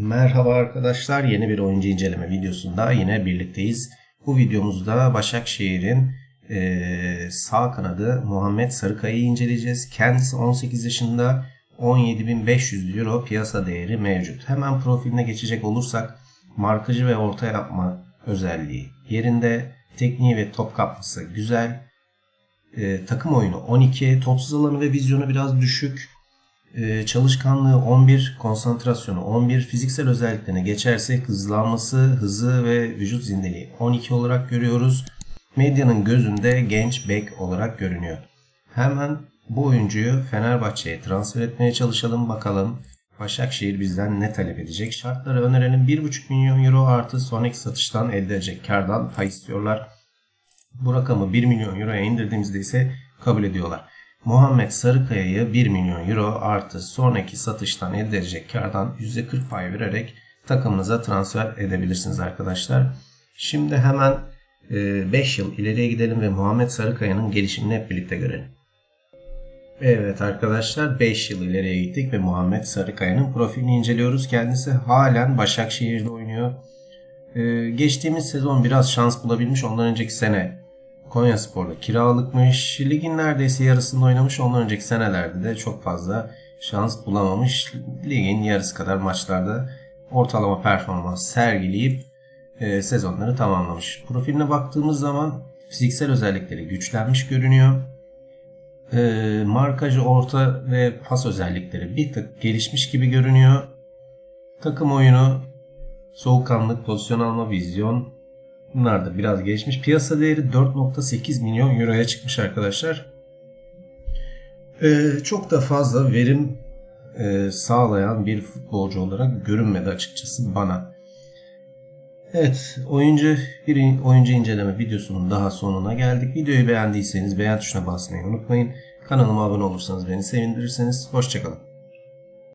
Merhaba arkadaşlar. Yeni bir oyuncu inceleme videosunda yine birlikteyiz. Bu videomuzda Başakşehir'in eee, sağ kanadı Muhammed Sarıkaya'yı inceleyeceğiz. Kendisi 18 yaşında 17.500 euro piyasa değeri mevcut. Hemen profiline geçecek olursak markacı ve orta yapma özelliği yerinde. Tekniği ve top kapması güzel. Eee, takım oyunu 12. Topsuz alanı ve vizyonu biraz düşük. Ee, çalışkanlığı 11, konsantrasyonu 11, fiziksel özelliklerine geçersek hızlanması, hızı ve vücut zindeliği 12 olarak görüyoruz. Medyanın gözünde genç bek olarak görünüyor. Hemen bu oyuncuyu Fenerbahçe'ye transfer etmeye çalışalım bakalım. Başakşehir bizden ne talep edecek? Şartları önerelim. 1,5 milyon euro artı sonraki satıştan elde edecek kardan pay istiyorlar. Bu rakamı 1 milyon euroya indirdiğimizde ise kabul ediyorlar. Muhammed Sarıkaya'yı 1 milyon euro artı sonraki satıştan elde edecek kardan %40 pay vererek takımınıza transfer edebilirsiniz arkadaşlar. Şimdi hemen 5 yıl ileriye gidelim ve Muhammed Sarıkaya'nın gelişimini hep birlikte görelim. Evet arkadaşlar 5 yıl ileriye gittik ve Muhammed Sarıkaya'nın profilini inceliyoruz. Kendisi halen Başakşehir'de oynuyor. Ee, geçtiğimiz sezon biraz şans bulabilmiş. Ondan önceki sene Konya Spor'da kiralıkmış. Ligin neredeyse yarısında oynamış. Ondan önceki senelerde de çok fazla şans bulamamış. Ligin yarısı kadar maçlarda ortalama performans sergileyip e, sezonları tamamlamış. Profiline baktığımız zaman fiziksel özellikleri güçlenmiş görünüyor. E, markajı orta ve pas özellikleri bir tık gelişmiş gibi görünüyor. Takım oyunu, soğukkanlık, pozisyon alma, vizyon, Bunlar da biraz geçmiş. Piyasa değeri 4.8 milyon euroya çıkmış arkadaşlar. Ee, çok da fazla verim e, sağlayan bir futbolcu olarak görünmedi açıkçası bana. Evet, oyuncu bir oyuncu inceleme videosunun daha sonuna geldik. Videoyu beğendiyseniz beğen tuşuna basmayı unutmayın. Kanalıma abone olursanız beni sevindirirsiniz. Hoşçakalın.